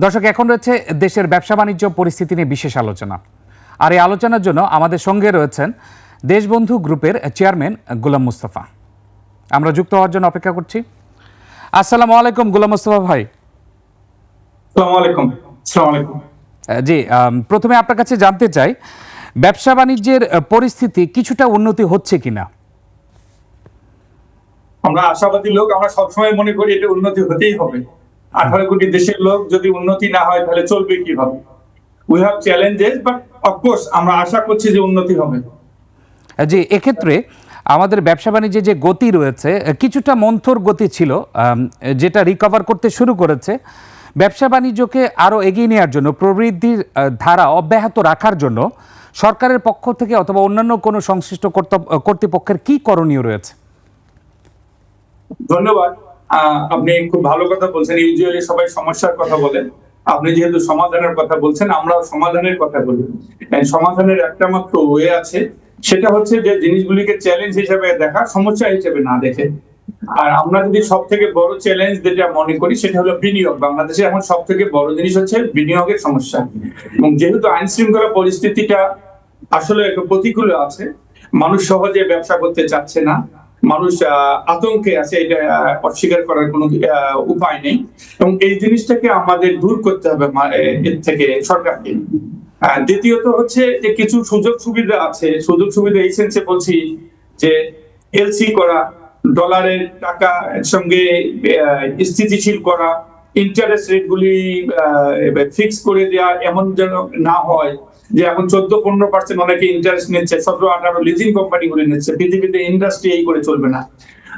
দর্শক এখন রয়েছে দেশের ব্যবসা বাণিজ্য পরিস্থিতি নিয়ে বিশেষ আলোচনা। আর এই আলোচনার জন্য আমাদের সঙ্গে রয়েছেন দেশবন্ধু গ্রুপের চেয়ারম্যান গোলাম মুস্তফা। আমরা যুক্ত হওয়ার জন্য অপেক্ষা করছি। আসসালামু আলাইকুম গোলাম মুস্তফা ভাই। জি প্রথমে আপনার কাছে জানতে চাই ব্যবসা বাণিজ্যের পরিস্থিতি কিছুটা উন্নতি হচ্ছে কিনা? আমরা আশাবাদী লোক আমরা সবসময় মনে করি এটা উন্নতি হতেই হবে। আঠারো কোটি দেশের লোক যদি উন্নতি না হয় তাহলে চলবে কীভাবে? We have challenges but of course আমরা আশা করছি যে উন্নতি হবে। জি এক্ষেত্রে আমাদের ব্যবসা বাণিজ্যে যে গতি রয়েছে কিছুটা মন্থর গতি ছিল যেটা রিকভার করতে শুরু করেছে। ব্যবসা বাণিজ্যকে আরও এগিয়ে নেওয়ার জন্য প্রবৃদ্ধির ধারা অব্যাহত রাখার জন্য সরকারের পক্ষ থেকে অথবা অন্যান্য কোনো সংশ্লিষ্ট কর্তৃপক্ষের কি করণীয় রয়েছে? ধন্যবাদ। আপনি খুব ভালো কথা বলছেন। ইউজুয়ালি সবাই সমস্যার কথা বলেন আপনি যেহেতু সমাধানের কথা বলছেন আমরা সমাধানের কথা বলি। সমাধানের একটা মাত্র ওয়ে আছে, সেটা হচ্ছে যে জিনিসগুলিকে চ্যালেঞ্জ হিসেবে দেখা, সমস্যা হিসেবে না দেখে। আর আমরা যদি সব থেকে বড় চ্যালেঞ্জ যেটা মনে করি, সেটা হলো বিনিয়োগ। বাংলাদেশে এখন সব থেকে বড় জিনিস হচ্ছে বিনিয়োগের সমস্যা। এবং যেহেতু আইন শৃঙ্খলা পরিস্থিতিটা আসলে একটু প্রতিকূল আছে, মানুষ সহজে ব্যবসা করতে চাচ্ছে না। মানুষ আতঙ্কে আছে, এটা অস্বীকার করার কোনো উপায় নেই। এবং এই জিনিসটাকে আমাদের দূর করতে হবে এর থেকে সরকারকে। দ্বিতীয়ত হচ্ছে যে কিছু সুযোগ সুবিধা আছে। সুযোগ সুবিধা এই সেন্সে বলছি যে এলসি করা ডলারের টাকা সঙ্গে স্থিতিশীল করা ইন্টারেস্ট রেট গুলি ফিক্স করে দেওয়া এমন যেন না হয় যে এখন চোদ্দ পনেরো পার্সেন্ট অনেকে ইন্টারেস্ট নিচ্ছে সতেরো আঠারো লিজিং কোম্পানি গুলি নিচ্ছে পৃথিবীতে ইন্ডাস্ট্রি এই করে চলবে না।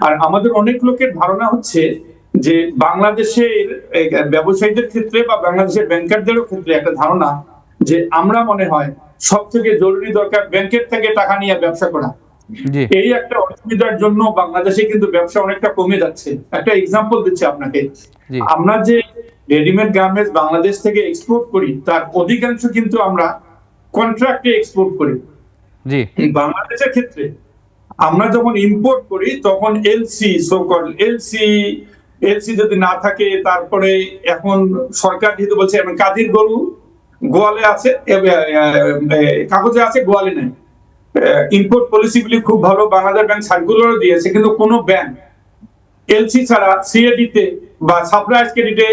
আর আমাদের অনেক লোকের ধারণা হচ্ছে যে বাংলাদেশের ব্যবসায়ীদের ক্ষেত্রে বা বাংলাদেশের ব্যাংকারদেরও ক্ষেত্রে একটা ধারণা যে আমরা মনে হয় সব থেকে জরুরি দরকার ব্যাংকের থেকে টাকা নিয়ে ব্যবসা করা। এই একটা অসুবিধার জন্য বাংলাদেশে কিন্তু ব্যবসা অনেকটা কমে যাচ্ছে। একটা এক্সাম্পল দিচ্ছি আপনাকে। আমরা যে রেডিমেড গার্মেন্টস বাংলাদেশ থেকে এক্সপোর্ট করি তার অধিকাংশ কিন্তু আমরা কন্ট্রাক্টে এক্সপোর্ট করি। জি। বাংলাদেশের ক্ষেত্রে আমরা যখন ইম্পোর্ট করি তখন এলসি সোকল এলসি এলসি যদি না থাকে তারপরে এখন সরকার যেহেতু বলছে কাজের গরু গোয়ালে আছে কাগজে আছে গোয়ালে নেই। ইম্পোর্ট পলিসিগুলি খুব ভালো বাংলাদেশ ব্যাংক সার্কুলারও দিয়েছে কিন্তু কোনো ব্যাংক এলসি ছাড়া সিএডি তে বা সাপ্লাইজ ক্রেডিটে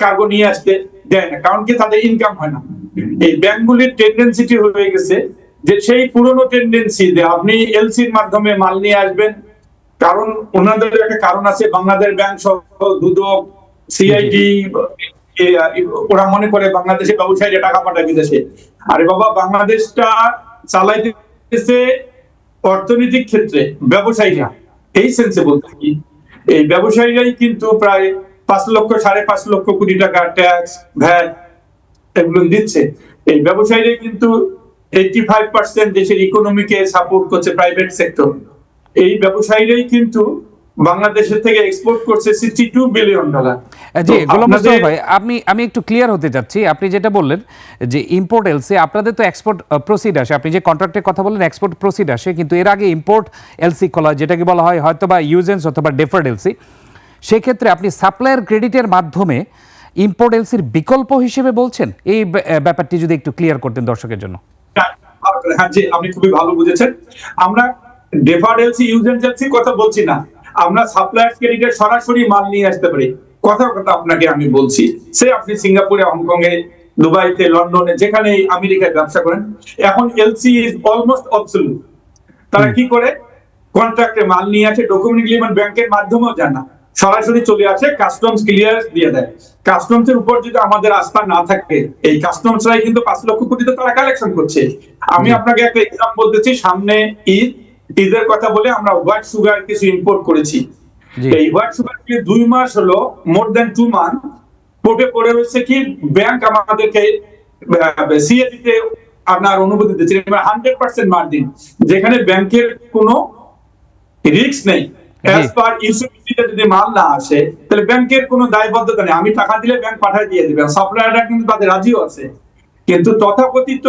কার্গো নিয়ে আসতে দেয় না কারণ কি তাদের ইনকাম হয় না। এই ব্যাংকগুলির টেন্ডেন্সিটি হয়ে গেছে যে সেই পুরনো টেন্ডেন্সি যে আপনি এলসির মাধ্যমে মাল নিয়ে আসবেন। কারণ ওনাদের একটা কারণ আছে বাংলাদেশ ব্যাংক সহ দুদক সিআইডি ওরা মনে করে বাংলাদেশে ব্যবসায়ীরা টাকা পাঠায় বিদেশে আরে বাবা বাংলাদেশটা চালাইতেছে অর্থনৈতিক ক্ষেত্রে ব্যবসায়ীরা। এই সেন্সে বলতে কি? এই ব্যবসায়ীরাই কিন্তু প্রায় পাঁচ লক্ষ সাড়ে পাঁচ লক্ষ কোটি টাকা ট্যাক্স ভ্যাট এগুলো দিচ্ছে এই ব্যবসায়ীরা কিন্তু এইটি ফাইভ পার্সেন্ট দেশের ইকোনমিকে সাপোর্ট করছে প্রাইভেট সেক্টর এই ব্যবসায়ীরাই কিন্তু বাংলাদেশের থেকে এক্সপোর্ট করছে সিক্সটি টু বিলিয়ন ডলার জি গোলাম মুস্তফা ভাই আমি আমি একটু ক্লিয়ার হতে যাচ্ছি আপনি যেটা বললেন যে ইম্পোর্ট এলসি আপনাদের তো এক্সপোর্ট প্রসিড আসে। আপনি যে কন্ট্রাক্টের কথা বললেন এক্সপোর্ট প্রসিড আসে কিন্তু এর আগে ইম্পোর্ট এলসি খোলা যেটাকে বলা হয় হয়তো বা ইউজেন্স অথবা ডেফার্ড এলসি সেক্ষেত্রে আপনি সাপ্লায়ার ক্রেডিটের মাধ্যমে ইম্পোর্ট এলসির বিকল্প হিসেবে বলছেন? এই ব্যাপারটি যদি একটু ক্লিয়ার করতেন দর্শকের জন্য। হ্যাঁ জি আপনি খুবই ভালো বুঝেছেন। আমরা ডেফার্ড এলসি ইউজেন্ট এলসি কথা বলছি না। আমরা সাপ্লায়ার ক্রেডিটের সরাসরি মাল নিয়ে আসতে পারি। কথা কথা আপনাকে আমি বলছি। সে আপনি সিঙ্গাপুরে হংকং এ দুবাইতে লন্ডনে যেখানে আমেরিকায় ব্যবসা করেন এখন এলসি ইজ অলমোস্ট অবসলিউট তারা কি করে? কন্ট্রাক্টে মাল নিয়ে আসে ডকুমেন্ট এগ্রিমেন্ট ব্যাংকের মাধ্যমেও যান না সরাসরি চলে আসে কাস্টমস ক্লিয়ারেন্স দিয়ে দেয়। কাস্টমস এর উপর যদি আমাদের আস্থা না থাকে এই কাস্টমসরাই কিন্তু পাঁচ লক্ষ কোটিতে তারা কালেকশন করছে। আমি আপনাকে একটা এক্সাম্পল দিচ্ছি সামনে ঈদ ঈদের কথা বলে আমরা হোয়াইট সুগার কিছু ইম্পোর্ট করেছি। এই হোয়াইট সুগার দুই মাস হলো মোর দেন টু মান্থ কোর্টে পড়ে রয়েছে কি ব্যাংক আমাদেরকে সিএডি তে আপনার অনুমতি দিচ্ছে হান্ড্রেড পার্সেন্ট মার্জিন যেখানে ব্যাংকের কোনো রিস্ক নেই। অ্যাজ পার যদি মাল না আসে তাহলে ব্যাংকের কোনো দায়বদ্ধতা নেই। আমি টাকা দিলে ব্যাংক পাঠিয়ে দিয়ে দিবে। সাপ্লায়াররা কিন্তু তাদের রাজিও আছে। কিন্তু তথাকথিত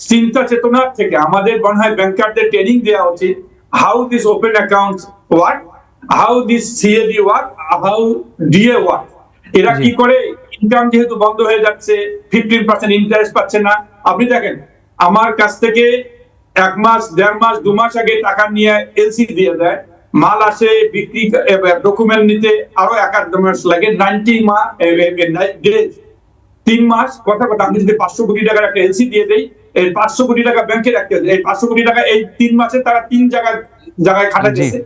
চিন্তা চেতনার থেকে আমাদের মনে হয় ব্যাংকারদের ট্রেনিং দেওয়া উচিত। How this open account work how this CAD work how DA work এরা কি করে? ইনকাম যেহেতু বন্ধ হয়ে যাচ্ছে ফিফটিন পার্সেন্ট ইন্টারেস্ট পাচ্ছে না। আপনি দেখেন আমার কাছ থেকে এক মাস দেড় মাস দু মাস আগে টাকা নিয়ে এলসি দিয়ে দেয়। মাল আসে বিক্রি ডকুমেন্ট নিতে আরও এক আধ মাস লাগে নাইনটি মা ডেজ তিন মাস কথা কথা আমি যদি পাঁচশো কোটি টাকার একটা এলসি দিয়ে দেই এই পাঁচশো কোটি টাকা ব্যাংকে রাখতে এই পাঁচশো কোটি টাকা এই তিন মাসে তারা তিন জায়গায় জায়গায় খাটাচ্ছে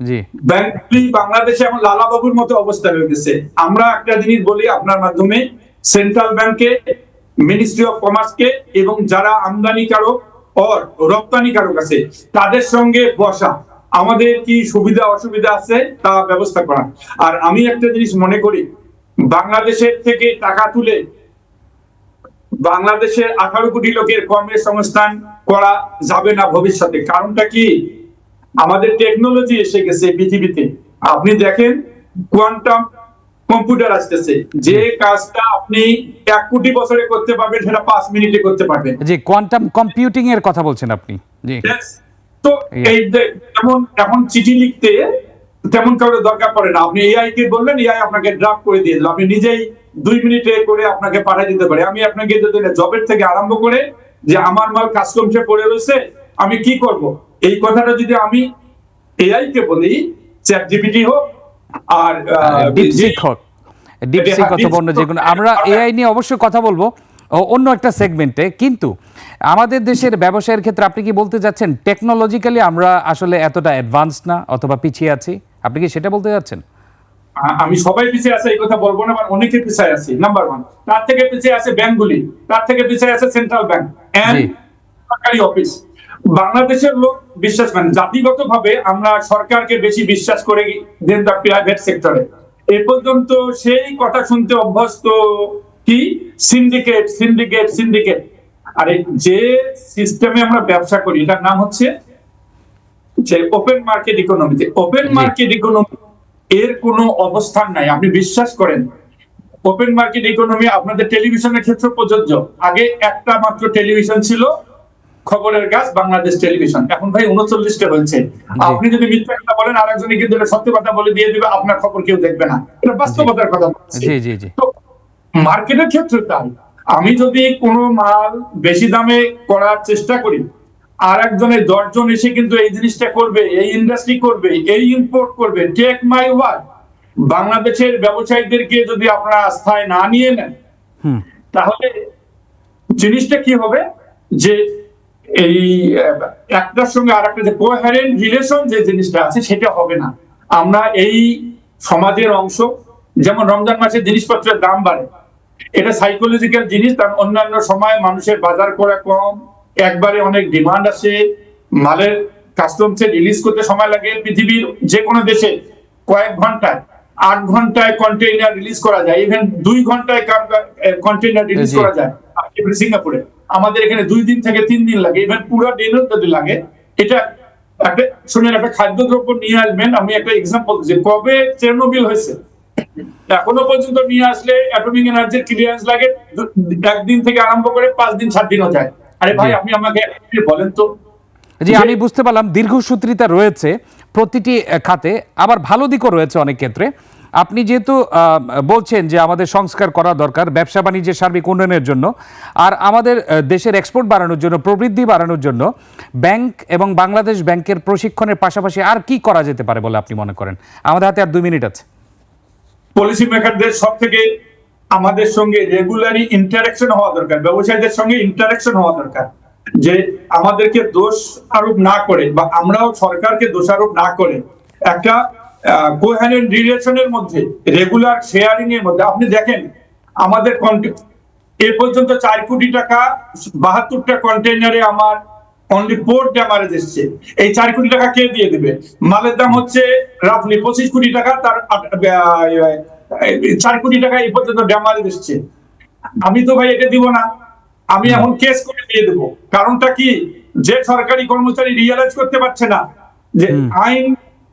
জি ব্যাংকগুলি বাংলাদেশে এখন লালাবাবুর মতো অবস্থা হয়ে গেছে। আমরা একটা জিনিস বলি আপনার মাধ্যমে সেন্ট্রাল ব্যাংকে মিনিস্ট্রি অফ কমার্সকে এবং যারা আমদানিকারক অর রপ্তানিকারক আছে তাদের সঙ্গে বসা। আমাদের কি সুবিধা অসুবিধা আছে তা ব্যবস্থা করা। আর আমি একটা জিনিস মনে করি বাংলাদেশের থেকে টাকা তুলে বাংলাদেশের আঠারো কোটি লোকের কর্মসংস্থান করা যাবে না ভবিষ্যতে। কারণটা কি? আমাদের টেকনোলজি এসে গেছে পৃথিবীতে। আপনি দেখেন কোয়ান্টাম কম্পিউটার আসতেছে। যে কাজটা আপনি এক কোটি বছরে করতে পারবেন সেটা পাঁচ মিনিটে করতে পারবেন। জি কোয়ান্টাম কম্পিউটিং এর কথা বলছেন আপনি। জি. তো এই যেমন এখন চিঠি লিখতে তেমন কারোর দরকার পড়ে না। আপনি এআই কে বললেন এআই আপনাকে ড্রাফট করে দিয়ে দিল। আপনি নিজেই দুই মিনিটে করে আপনাকে পাঠিয়ে দিতে পারে। আমি আপনাকে যদি জবের থেকে আরম্ভ করে যে আমার মাল কাস্টমসে পড়ে রয়েছে আমি কি করব? এই কথাটা যদি আমি এআই কে বলি চ্যাট জিপিটি হোক আর ডিপসিক হোক। ডিপসিক হ্যাঁ, অথবা অন্য DeepSeek যে কোনো আমরা এআই নিয়ে অবশ্যই কথা বলব। অন্য একটা সেগমেন্টে কিন্তু আমাদের দেশের ব্যবসায়ের ক্ষেত্রে আপনি কি বলতে যাচ্ছেন টেকনোলজিক্যালি আমরা আসলে এতটা অ্যাডভান্স না অথবা পিছিয়ে আছি? আপনি কি সেটা বলতে যাচ্ছেন? আমি সবাই পিছিয়ে আছে এই কথা বলব না মানে অনেকে পিছিয়ে আছে। নাম্বার ওয়ান তার থেকে পিছিয়ে আছে ব্যাংকগুলি তার থেকে পিছিয়ে আছে সেন্ট্রাল ব্যাংক সরকারি অফিস বাংলাদেশের লোক বিশ্বাস করেন জাতিগত ভাবে আমরা সরকারকে বেশি বিশ্বাস করে দেন দ্য প্রাইভেট সেক্টরে এ পর্যন্ত সেই কথা শুনতে অভ্যস্ত কি? সিন্ডিকেট সিন্ডিকেট সিন্ডিকেট আরে যে সিস্টেমে আমরা ব্যবসা করি এটার নাম হচ্ছে যে ওপেন মার্কেট ইকোনমিতে ওপেন মার্কেট ইকোনমি এর কোনো অবস্থান নাই আপনি বিশ্বাস করেন? ওপেন মার্কেট ইকোনমি আপনাদের টেলিভিশনের ক্ষেত্রে প্রযোজ্য। আগে একটা মাত্র টেলিভিশন ছিল খবরের গাছ বাংলাদেশ টেলিভিশন এখন ভাই উনচল্লিশটা হয়েছে। আপনি যদি মিথ্যা কথা বলেন আরেকজনে কিন্তু এটা সত্য কথা বলে দিয়ে দিবে আপনার খবর কেউ দেখবে না। এটা বাস্তবতার কথা জি জি জি। তো মার্কেটের ক্ষেত্রে তাই। আমি যদি কোনো মাল বেশি দামে করার চেষ্টা করি আর একজনের দশজন এসে কিন্তু এই জিনিসটা করবে এই ইন্ডাস্ট্রি করবে এই ইম্পোর্ট করবে টেক মাই ওয়ার্ড বাংলাদেশের ব্যবসায়ীদেরকে যদি আপনারা আস্থায় না নিয়ে নেন তাহলে জিনিসটা কি হবে? যে এই একটার সঙ্গে আর একটা যে কোহারেন্ট রিলেশন যে জিনিসটা আছে সেটা হবে না। আমরা এই সমাজের অংশ যেমন রমজান মাসে জিনিসপত্রের দাম বাড়ে। এটা সাইকোলজিক্যাল জিনিস কারণ অন্যান্য সময় মানুষের বাজার করা কম একবারে অনেক ডিমান্ড আসে মালের কাস্টমসে রিলিজ করতে সময় লাগে। পৃথিবীর যে কোনো দেশে কয়েক ঘন্টায় আট ঘন্টায় কন্টেইনার রিলিজ করা যায়। ইভেন দুই ঘন্টায় কন্টেইনার রিলিজ করা যায় আপনি সিঙ্গাপুরে। আমাদের এখানে দুই দিন থেকে তিন দিন লাগে। ইভেন পুরো দিনও যদি লাগে এটা একটা শুনেন একটা খাদ্যদ্রব্য নিয়ে আসবেন। আমি একটা এক্সাম্পল দিচ্ছি। কবে চেরনোবিল হয়েছে? এখনও পর্যন্ত নিয়ে আসলে অ্যাটমিক এনার্জির ক্লিয়ারেন্স লাগে। একদিন থেকে আরম্ভ করে পাঁচ দিন সাত দিনও যায়। আরে ভাই আপনি আমাকে বলেন তো। জি আমি বুঝতে পারলাম দীর্ঘসূত্রিতা রয়েছে প্রতিটি খাতে। আবার ভালো দিকও রয়েছে অনেক ক্ষেত্রে। আপনি যেহেতু বলছেন যে আমাদের সংস্কার করা দরকার ব্যবসা বাণিজ্যের সার্বিক উন্নয়নের জন্য। আর আমাদের দেশের এক্সপোর্ট বাড়ানোর জন্য প্রবৃদ্ধি বাড়ানোর জন্য ব্যাংক এবং বাংলাদেশ ব্যাংকের প্রশিক্ষণের পাশাপাশি আর কি করা যেতে পারে বলে আপনি মনে করেন? আমাদের হাতে আর দুই মিনিট আছে। পলিসি মেকারদের সব থেকে আমাদের সঙ্গে রেগুলারই ইন্টারাকশন হওয়া দরকার, ব্যবসায়ীদের সঙ্গে ইন্টারাকশন হওয়া দরকার। যে আমাদেরকে দোষ আরোপ না করে বা আমরাও সরকারকে দোষারোপ না করে, একটা কোহ্যারেন্ট রিলেশনের মধ্যে রেগুলার শেয়ারিং এর মধ্যে। আপনি দেখেন, আমাদের এ পর্যন্ত চার কোটি টাকা, বাহাত্তরটা কন্টেইনারে আমার অনলি ড্যামারেজ এসছে। এই চার কোটি টাকা কে দিয়ে দিবে? মালের দাম হচ্ছে রাফলি পঁচিশ কোটি টাকা তার চার কোটি টাকা এই পর্যন্ত ড্যামারেজ এসছে। আমি তো ভাই এটা দিব না। আমি এখন কেস করে দিয়ে দেবো। কারণটা কি? যে সরকারি কর্মচারী রিয়েলাইজ করতে পারছে না যে আইন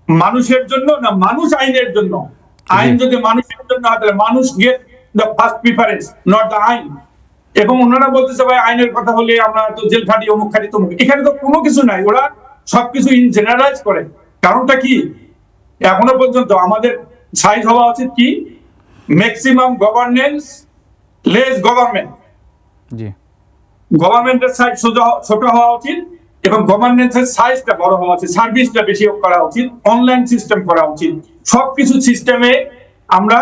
মানুষের জন্য না মানুষ আইনের জন্য। আইন যদি মানুষের জন্য হয় তাহলে মানুষ get the first preference not the আইন। এবং ওনারা বলতেছে ভাই আইনের কথা হলে আমরা তো জেল খাটি অমুক খাটি তমুক এখানে তো কোনো কিছু নাই। ওরা সবকিছু ইন জেনারেলাইজ করে। কারণটা কি? এখনও পর্যন্ত আমাদের সাইজ হওয়া উচিত কি? ম্যাক্সিমাম গভর্নেন্স লেস গভর্নমেন্ট জি। গভর্নমেন্টের সাইজ ছোট হওয়া উচিত এবং গভর্নেন্সের সাইজটা বড় হওয়া উচিত। সার্ভিসটা বেশি করা উচিত। অনলাইন সিস্টেম করা উচিত। সবকিছু সিস্টেমে আমরা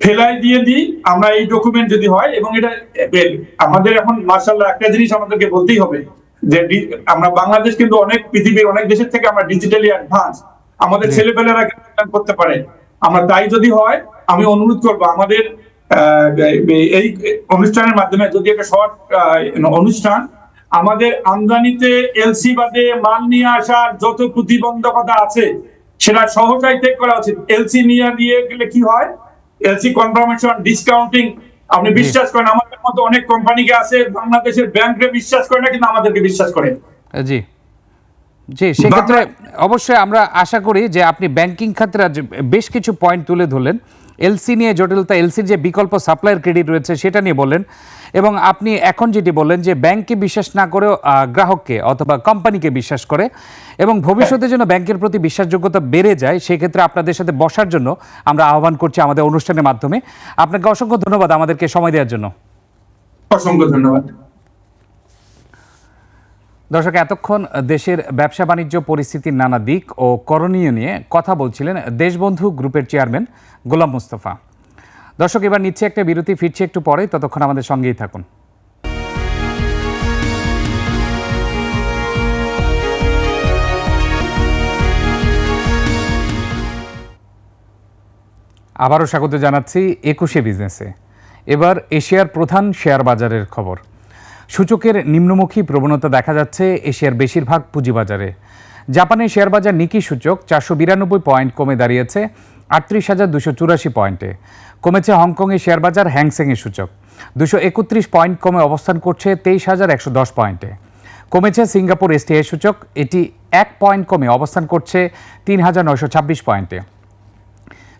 ফেলাই দিয়ে দিই আমরা এই ডকুমেন্ট যদি হয় এবং এটা আমাদের এখন মার্শাল্লাহ একটা জিনিস আমাদেরকে বলতেই হবে যে আমরা বাংলাদেশ কিন্তু অনেক পৃথিবীর অনেক দেশের থেকে আমরা ডিজিটালি অ্যাডভান্স আমাদের ছেলেপেলেরা করতে পারে। আমরা তাই যদি হয় আমি অনুরোধ করব আমাদের আহ, এই অনুষ্ঠানের মাধ্যমে যদি একটা শর্ট অনুষ্ঠান আমাদের আমদানিতে এলসি বাদে মাল নিয়ে আসার যত প্রতিবন্ধকতা আছে সেটা সহজাই ত্যাগ করা উচিত। এলসি নিয়ে দিয়ে গেলে কি হয়? এলসি কনফার্মেশন ডিসকাউন্টিং আপনি বিশ্বাস করেন আমাদের মতো অনেক কোম্পানিকে আছে বাংলাদেশের ব্যাংকে বিশ্বাস করে না কিন্তু আমাদেরকে বিশ্বাস করেন জি। জি সেক্ষেত্রে অবশ্যই আমরা আশা করি যে আপনি ব্যাংকিং ক্ষেত্রে আজ বেশ কিছু পয়েন্ট তুলে ধরলেন। এলসি নিয়ে জটিলতা, এলসির যে বিকল্প সাপ্লাইয়ের ক্রেডিট রয়েছে সেটা নিয়ে বললেন। এবং আপনি এখন যেটি বললেন যে ব্যাংককে বিশ্বাস না করেও গ্রাহককে অথবা কোম্পানিকে বিশ্বাস করে এবং ভবিষ্যতে যেন ব্যাংকের প্রতি বিশ্বাসযোগ্যতা বেড়ে যায়, সেক্ষেত্রে আপনাদের সাথে বসার জন্য আমরা আহ্বান করছি আমাদের অনুষ্ঠানের মাধ্যমে। আপনাকে অসংখ্য ধন্যবাদ আমাদেরকে সময় দেওয়ার জন্য। অসংখ্য ধন্যবাদ। দর্শক, এতক্ষণ দেশের ব্যবসা বাণিজ্য পরিস্থিতির নানা দিক ও করণীয় নিয়ে কথা বলছিলেন দেশবন্ধু গ্রুপের চেয়ারম্যান গোলাম মুস্তফা। দর্শক, এবার নিচ্ছে একটা বিরতি, ফিরছে একটু পরে, ততক্ষণ আমাদের সঙ্গেই থাকুন। আবারও স্বাগত জানাচ্ছি একুশে বিজনেসে। এবার এশিয়ার প্রধান শেয়ার বাজারের খবর। সূচকের নিম্নমুখী প্রবণতা দেখা যাচ্ছে এশিয়ার বেশিরভাগ পুঁজিবাজারে। জাপানের শেয়ার বাজার নিকি সূচক চারশো বিরানব্বই পয়েন্ট কমে দাঁড়িয়েছে, আটত্রিশ হাজার দুশো চুরাশি পয়েন্টে। কমেছে হংকংয়ের শেয়ার বাজার হ্যাংসেংয়ের সূচক, দুশো একত্রিশ পয়েন্ট কমে অবস্থান করছে তেইশ হাজার একশো দশ পয়েন্টে। কমেছে সিঙ্গাপুর এসটিআই সূচক, এটি এক পয়েন্ট কমে অবস্থান করছে তিন হাজার নয়শো ছাব্বিশ পয়েন্টে।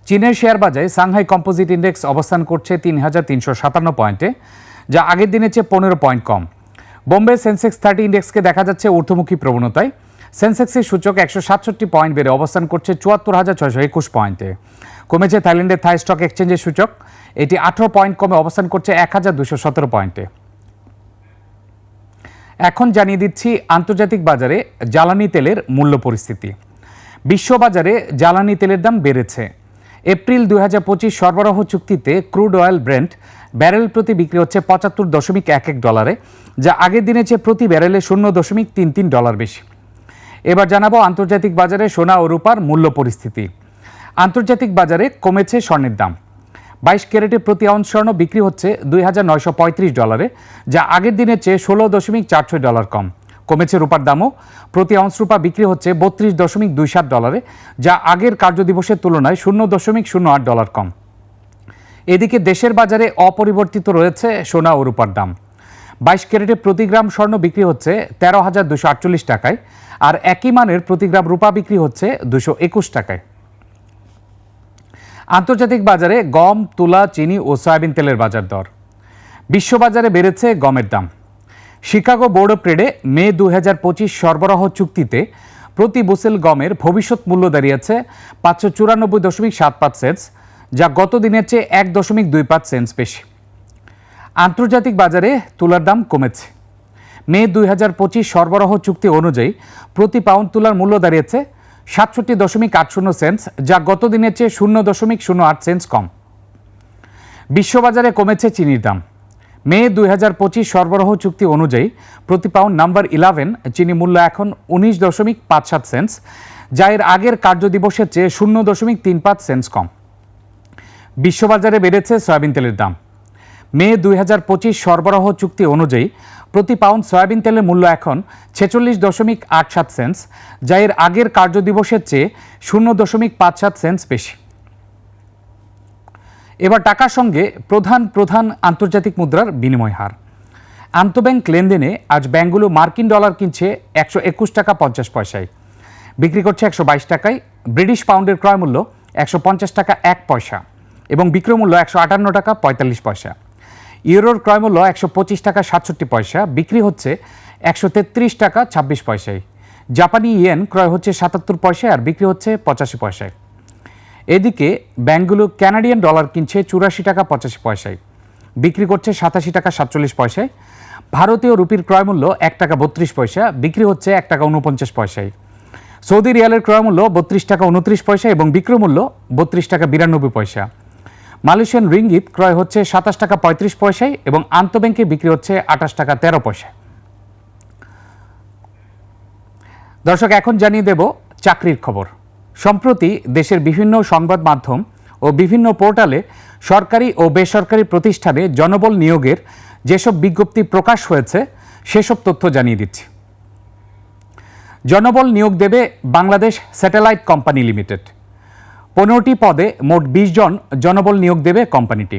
চীনের শেয়ার বাজারে সাংহাই কম্পোজিট ইন্ডেক্স অবস্থান করছে তিন হাজার তিনশো সাতান্ন পয়েন্টে। যা আগের দিনের চেয়ে পনেরো পয়েন্ট কম। বোম্বে সেন্সেক্স থার্টি ইন্ডেক্সকে দেখা যাচ্ছে ঊর্ধ্বমুখী প্রবণতায়। সেন্সেক্সের সূচক একশো সাতষট্টি পয়েন্ট বেড়ে অবস্থান করছে চুয়াত্তর হাজার ছয়শো একুশ পয়েন্টে কমেছে থাইল্যান্ডের থাই স্টক এক্সচেঞ্জের সূচক। এটি আঠারো পয়েন্ট কমে অবস্থান করছে এক হাজার দুশো সতেরো পয়েন্টে এখন জানিয়ে দিচ্ছি আন্তর্জাতিক বাজারে জ্বালানি তেলের মূল্য পরিস্থিতি। বিশ্ববাজারে জ্বালানি তেলের দাম বেড়েছে। এপ্রিল দুই হাজার পঁচিশ সরবরাহ চুক্তিতে ক্রুড অয়েল ব্রেন্ট ব্যারেল প্রতি বিক্রি হচ্ছে পঁচাত্তর দশমিক এক এক ডলারে, যা আগের দিনের চেয়ে প্রতি ব্যারেলে শূন্য দশমিক তিন তিন ডলার বেশি। এবার জানাব আন্তর্জাতিক বাজারে সোনা ও রূপার মূল্য পরিস্থিতি। আন্তর্জাতিক বাজারে কমেছে স্বর্ণের দাম। বাইশ ক্যারেটে প্রতি আউন্স স্বর্ণ বিক্রি হচ্ছে দুই হাজার নয়শো পঁয়ত্রিশ ডলারে, যা আগের দিনের চেয়ে ষোলো দশমিক চার ছয় ডলার কম। কমেছে রূপার দামও। প্রতি আউন্স রূপা বিক্রি হচ্ছে বত্রিশ দশমিক দুই সাত ডলারে, যা আগের কার্যদিবসের তুলনায় শূন্য দশমিক শূন্য আট ডলার কম। এদিকে দেশের বাজারে অপরিবর্তিত রয়েছে সোনা ও রূপার দাম। বাইশ ক্যারেটে প্রতি গ্রাম স্বর্ণ বিক্রি হচ্ছে তেরো হাজার দুশো আটচল্লিশ টাকায় আর একই মানের প্রতি গ্রাম রূপা বিক্রি হচ্ছে দুশো একুশ টাকায়। আন্তর্জাতিক বাজারে গম, তুলা, চিনি ও সয়াবিন তেলের বাজার দর। বিশ্ববাজারে বেড়েছে গমের দাম। শিকাগো বোর্ড অফ ট্রেডে মে দু হাজার পঁচিশ সরবরাহ চুক্তিতে প্রতি বুসেল গমের ভবিষ্যৎ মূল্য দাঁড়িয়েছে পাঁচশো চুরানব্বই দশমিক সাত পাঁচ সেন্টস যা গত দিনের চেয়ে এক দশমিক দুই পাঁচ সেন্স বেশি। আন্তর্জাতিক বাজারে তুলার দাম কমেছে। মে দুই হাজার পঁচিশ সরবরাহ চুক্তি অনুযায়ী প্রতি পাউন্ড তুলার মূল্য দাঁড়িয়েছে সাতষট্টি দশমিক আট শূন্য সেন্স যা গত দিনের চেয়ে শূন্য দশমিক শূন্য আট সেন্স কম। বিশ্ববাজারে কমেছে চিনির দাম। মে দুই হাজার পঁচিশ সরবরাহ চুক্তি অনুযায়ী প্রতি পাউন্ড নাম্বার ইলেভেন, চিনি মূল্য এখন উনিশ দশমিক পাঁচ সাত সেন্স যা এর আগের কার্যদিবসের চেয়ে শূন্য দশমিক তিন পাঁচ সেন্স কম। বিশ্ববাজারে বেড়েছে সয়াবিন তেলের দাম। মে দুই হাজার পঁচিশ সরবরাহ চুক্তি অনুযায়ী প্রতি পাউন্ড সয়াবিন তেলের মূল্য এখন ছেচল্লিশ দশমিক আট সাত সেন্স যা এর আগের কার্যদিবসের চেয়ে শূন্য দশমিক পাঁচ সাত সেন্স বেশি। এবার টাকার সঙ্গে প্রধান প্রধান আন্তর্জাতিক মুদ্রার বিনিময় হার। আন্তঃব্যাংক লেনদেনে আজ ব্যাংকগুলো মার্কিন ডলার কিনছে একশো একুশ টাকা পঞ্চাশ পয়সায়। বিক্রি করছে একশো বাইশ টাকায়, ব্রিটিশ পাউন্ডের ক্রয় মূল্য একশো পঞ্চাশ টাকা এক পয়সা। এবং বিক্রয় মূল্য একশো আটান্ন টাকা, পঁয়তাল্লিশ পয়সা। ইউরোর ক্রয় মূল্য একশো পঁচিশ টাকা, সাতষট্টি পয়সা। বিক্রি হচ্ছে একশো তেত্রিশ টাকা, ছাব্বিশ পয়সায়। জাপানি ইয়েন ক্রয় হচ্ছে সাতাত্তর পয়সায় আর বিক্রি হচ্ছে পঁচাশি পয়সায়। এদিকে ব্যাংকগুলো ক্যানাডিয়ান ডলার কিনছে চুরাশি টাকা, পঁচাশি পয়সায়। বিক্রি করছে সাতাশি টাকা, সাতচল্লিশ পয়সায়। ভারতীয় রুপির ক্রয়মূল্য এক টাকা, বত্রিশ পয়সা। বিক্রি হচ্ছে এক টাকা উনপঞ্চাশ পয়সায়। সৌদি রিয়ালের ক্রয়মূল্য বত্রিশ টাকা উনত্রিশ পয়সা এবং বিক্রয় মূল্য বত্রিশ টাকা, বিরানব্বই পয়সা। মালয়েশিয়ান রিঙ্গিত ক্রয় হচ্ছে সাতাশ টাকা পঁয়ত্রিশ পয়সায় এবং আন্তঃব্যাংকে বিক্রি হচ্ছে আঠাশ টাকা তেরো পয়সায়। দর্শক, এখন জানিয়ে দেব চাকরির খবর। সম্প্রতি দেশের বিভিন্ন সংবাদ মাধ্যম ও বিভিন্ন পোর্টালে সরকারি ও বেসরকারি প্রতিষ্ঠানে জনবল নিয়োগের যেসব বিজ্ঞপ্তি প্রকাশ হয়েছে, সেসব তথ্য জানিয়ে দিচ্ছি। জনবল নিয়োগ দেবে বাংলাদেশ স্যাটেলাইট কোম্পানি লিমিটেড। পনেরোটি পদে মোট বিশ জন জনবল নিয়োগ দেবে কোম্পানিটি।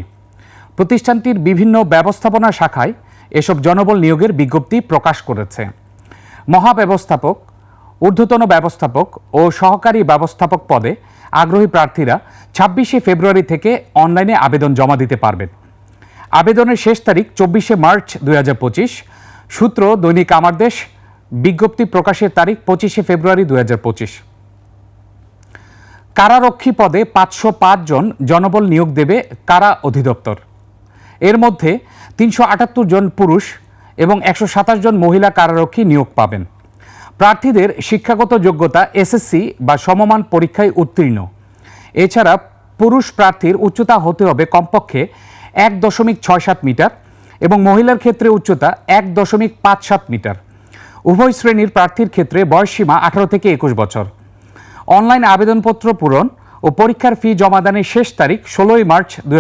প্রতিষ্ঠানটির বিভিন্ন ব্যবস্থাপনা শাখায় এসব জনবল নিয়োগের বিজ্ঞপ্তি প্রকাশ করেছে। মহাব্যবস্থাপক, ঊর্ধ্বতন ব্যবস্থাপক ও সহকারী ব্যবস্থাপক পদে আগ্রহী প্রার্থীরা ছাব্বিশে ফেব্রুয়ারি থেকে অনলাইনে আবেদন জমা দিতে পারবেন আবেদনের শেষ তারিখ চব্বিশে মার্চ দু হাজার পঁচিশ। সূত্র দৈনিক আমার দেশ, বিজ্ঞপ্তি প্রকাশের তারিখ পঁচিশে ফেব্রুয়ারি দু হাজার পঁচিশ। কারারক্ষী পদে পাঁচশো জন জনবল নিয়োগ দেবে কারা অধিদপ্তর। এর মধ্যে তিনশো আটাত্তর জন পুরুষ এবং একশো সাতাশ জন মহিলা কারারক্ষী নিয়োগ পাবেন। প্রার্থীদের শিক্ষাগত যোগ্যতা এসএসসি বা সমমান পরীক্ষায় উত্তীর্ণ। এছাড়া পুরুষ প্রার্থীর উচ্চতা হতে হবে কমপক্ষে এক দশমিক ছয় সাত মিটার এবং মহিলার ক্ষেত্রে উচ্চতা এক দশমিক পাঁচ সাত মিটার। উভয় শ্রেণির প্রার্থীর ক্ষেত্রে বয়সসীমা আঠারো থেকে একুশ বছর। অনলাইন আবেদনপত্র পূরণ ও পরীক্ষার ফি জমাদানের শেষ তারিখ ষোলোই মার্চ দুই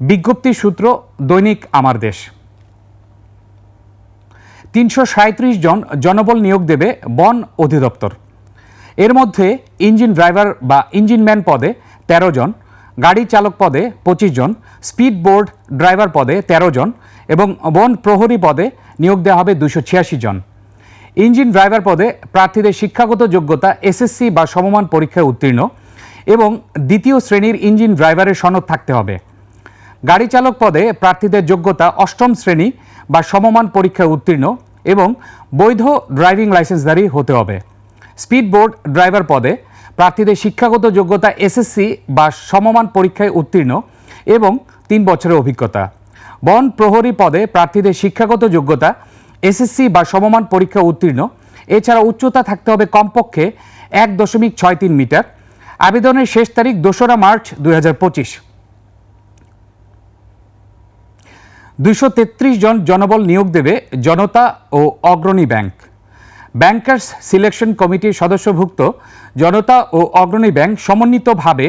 বিজ্ঞপ্তি সূত্র, দৈনিক আমার দেশ। তিনশো জন জনবল নিয়োগ দেবে বন অধিদপ্তর। এর মধ্যে ইঞ্জিন ড্রাইভার বা ইঞ্জিনম্যান পদে ১৩ জন, গাড়ি চালক পদে পঁচিশ জন, স্পিড বোর্ড ড্রাইভার পদে ১৩ জন এবং বন প্রহরী পদে নিয়োগ দেওয়া হবে দুশো জন। ইঞ্জিন ড্রাইভার পদে প্রার্থীদের শিক্ষাগত যোগ্যতা, এসএসসি বা সমমান পরীক্ষায় উত্তীর্ণ এবং দ্বিতীয় শ্রেণির ইঞ্জিন ড্রাইভারের সনদ থাকতে হবে। গাড়ি চালক পদে প্রার্থীদের যোগ্যতা, অষ্টম শ্রেণি বা সমমান পরীক্ষায় উত্তীর্ণ এবং বৈধ ড্রাইভিং লাইসেন্সধারী হতে হবে। স্পিড বোর্ড ড্রাইভার পদে প্রার্থীদের শিক্ষাগত যোগ্যতা, এসএসসি বা সমমান পরীক্ষায় উত্তীর্ণ এবং তিন বছরের অভিজ্ঞতা। বন প্রহরী পদে প্রার্থীদের শিক্ষাগত যোগ্যতা এসএসসি বা সমমান পরীক্ষা উত্তীর্ণ। এছাড়া উচ্চতা থাকতে হবে কমপক্ষে এক দশমিক ছয় তিন মিটার। আবেদনের শেষ তারিখ দোসরা মার্চ দুই হাজার পঁচিশ। দুইশো তেত্রিশ জন জনবল নিয়োগ দেবে জনতা ও অগ্রণী ব্যাংক। ব্যাংকার্স সিলেকশন কমিটির সদস্যভুক্ত জনতা ও অগ্রণী ব্যাংক সমন্বিতভাবে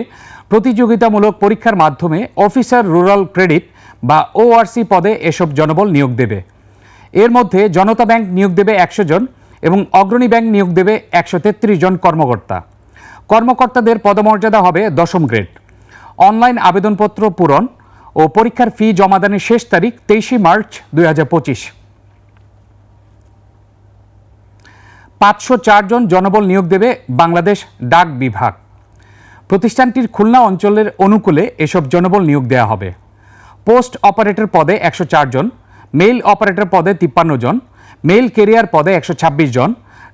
প্রতিযোগিতামূলক পরীক্ষার মাধ্যমে অফিসার রুরাল ক্রেডিট বা ওআরসি পদে এসব জনবল নিয়োগ দেবে। এর মধ্যে জনতা ব্যাংক নিয়োগ দেবে একশো জন এবং অগ্রণী ব্যাংক নিয়োগ দেবে একশো তেত্রিশ জন কর্মকর্তা। কর্মকর্তাদের পদমর্যাদা হবে দশম গ্রেড। অনলাইন আবেদনপত্র পূরণ ও পরীক্ষার ফি জমাদানের শেষ তারিখ তেইশে মার্চ দুই হাজার পঁচিশ। পাঁচশো চারজন জনবল নিয়োগ দেবে বাংলাদেশ ডাক বিভাগ। প্রতিষ্ঠানটির খুলনা অঞ্চলের অনুকূলে এসব জনবল নিয়োগ দেওয়া হবে। পোস্ট অপারেটর পদে একশো জন মেইল অপারেটর পদে তিপ্পান্ন জন, মেইল কেরিয়ার পদে একশো ছাব্বিশ জন,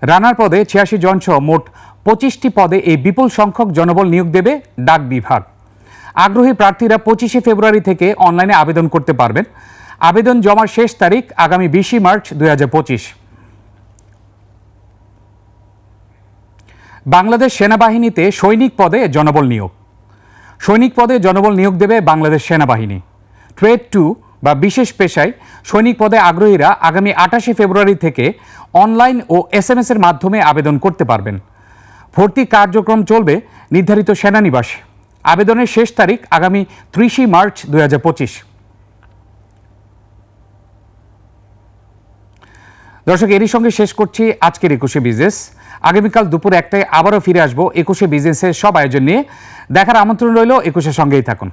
রানার পদে ছিয়াশি জন সহ মোট পঁচিশটি পদে এই বিপুল সংখ্যক জনবল নিয়োগ দেবে ডাক বিভাগ। আগ্রহী প্রার্থীরা পঁচিশে ফেব্রুয়ারি থেকে অনলাইনে আবেদন করতে পারবেন। আবেদন জমার শেষ তারিখ আগামী বিশে মার্চ দু হাজার পঁচিশ। বাংলাদেশ সেনাবাহিনীতে সৈনিক পদে জনবল নিয়োগ। সৈনিক পদে জনবল নিয়োগ দেবে বাংলাদেশ সেনাবাহিনী। ট্রেড টু বা বিশেষ পেশায় সৈনিক পদে আগ্রহীরা আগামী আটাশে ফেব্রুয়ারি থেকে অনলাইন ও এস এম এর মাধ্যমে আবেদন করতে পারবেন। ভর্তি কার্যক্রম চলবে নির্ধারিত সেনানিবাসে। আবেদনের শেষ তারিখ আগামী ত্রিশে মার্চ দুই হাজার পঁচিশ। দর্শক, এরই সঙ্গে শেষ করছি আজকের একুশে বিজনেস। আগামীকাল দুপুর একটায় আবারও ফিরে আসব একুশে বিজনেসের সব আয়োজন নিয়ে। দেখার আমন্ত্রণ রইল একুশের সঙ্গেই থাকুন।